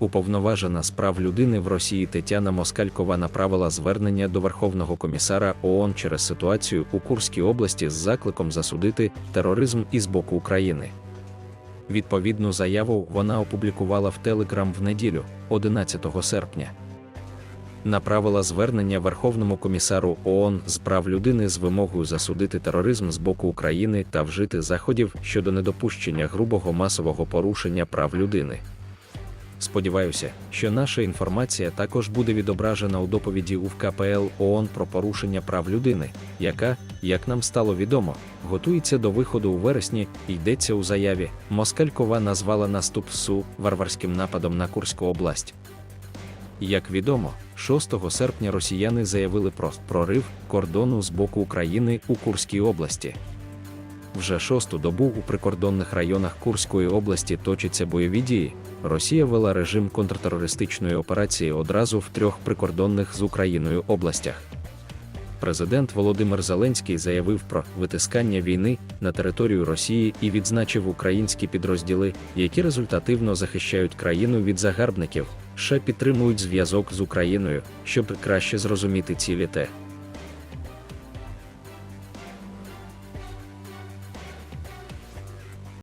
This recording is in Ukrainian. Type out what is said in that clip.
Уповноважена з прав людини в Росії Тетяна Москалькова направила звернення до Верховного комісара ООН через ситуацію у Курській області з закликом засудити тероризм із боку України. Відповідну заяву вона опублікувала в Телеграм в неділю, 11 серпня. Направила звернення Верховному комісару ООН з прав людини з вимогою засудити тероризм з боку України та вжити заходів щодо недопущення грубого масового порушення прав людини. Сподіваюся, що наша інформація також буде відображена у доповіді у КПЛ ООН про порушення прав людини, яка, як нам стало відомо, готується до виходу у вересні, йдеться у заяві. Москалькова назвала наступ СУ варварським нападом на Курську область. Як відомо, 6 серпня росіяни заявили про прорив кордону з боку України у Курській області. Вже шосту добу у прикордонних районах Курської області точаться бойові дії. Росія вела режим контртерористичної операції одразу в трьох прикордонних з Україною областях. Президент Володимир Зеленський заявив про витискання війни на територію Росії і відзначив українські підрозділи, які результативно захищають країну від загарбників, ще підтримують зв'язок з Україною, щоб краще зрозуміти цілі те,